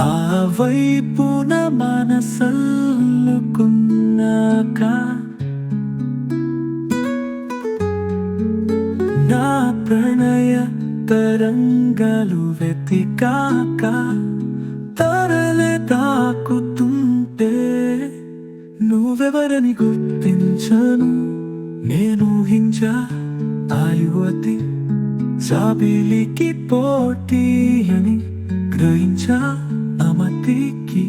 ఆ వైపున మనసల్లుకున్నాక నా ప్రణయ తరంగాలు వెతికాక తరలే తాకుతుంటే నువ్వెవరని గుర్తించను నేను హించ ఆ యువతి సాబిలికి పోటీ అని గ్రహించా అమతికి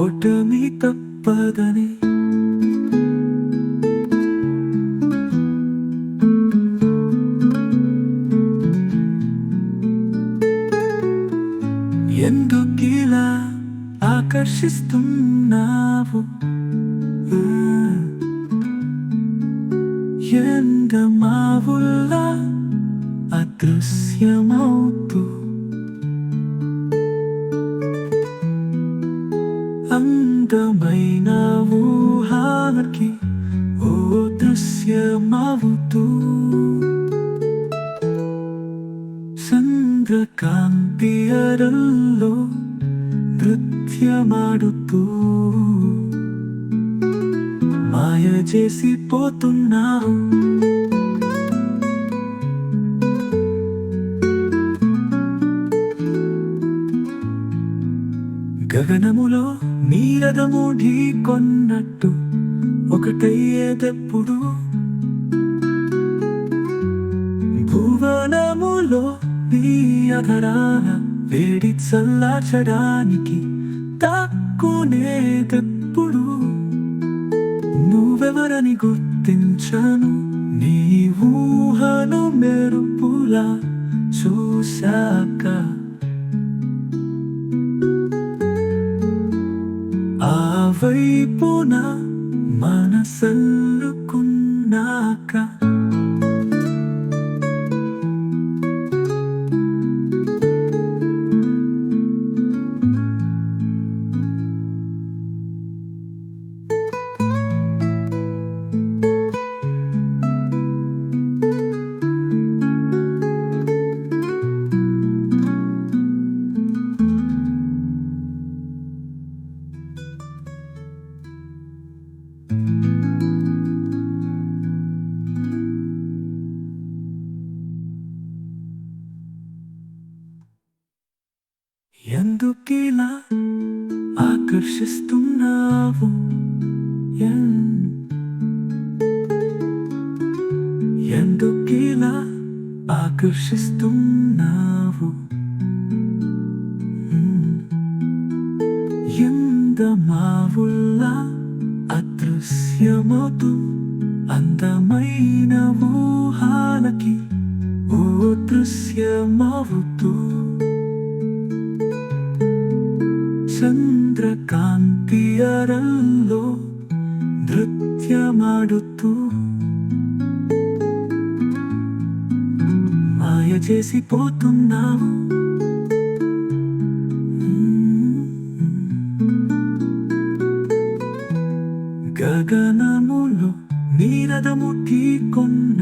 ఓటమి తప్పదని. ఎందుకిలా ఆకర్షిస్తున్నావు? ఎండమావుల్లా అదృశ్యమవుతూ అందమైన ఊహాలకి ఓ దృశ్యమవుతూ చంద్రకాంతి అరల్లో నృత్యమాడుతూ మాయ చేసి పోతున్నావు గగనములో నీరదము ఢీ కొన్నట్టు ఒకటయ్యేదెప్పుడు భువనములో నీ అధరాన వేడి చల్లార్చడానికి తక్కునేదెప్పుడు? నువ్వెవరని గుర్తించను? నీ ఊహను మెరుపులా చూశాక. ఆ వైపున మనసల్లుకున్నాక ఎందుకిలా ఆకర్షిస్తున్నావు? ఎన్- ఎందుకిలా ఆకర్షిస్తున్నావు? ఎంత మావుల్లా అదృశ్యమవుతూ అందమైన ఊహాలకి ఓ దృశ్యమవుతూ చంద్రకాంతి అరల్లో నృత్యమాడుతూ మాయ చేసి పోతున్నావు. గగనములో నీరదము ఢీకొన్న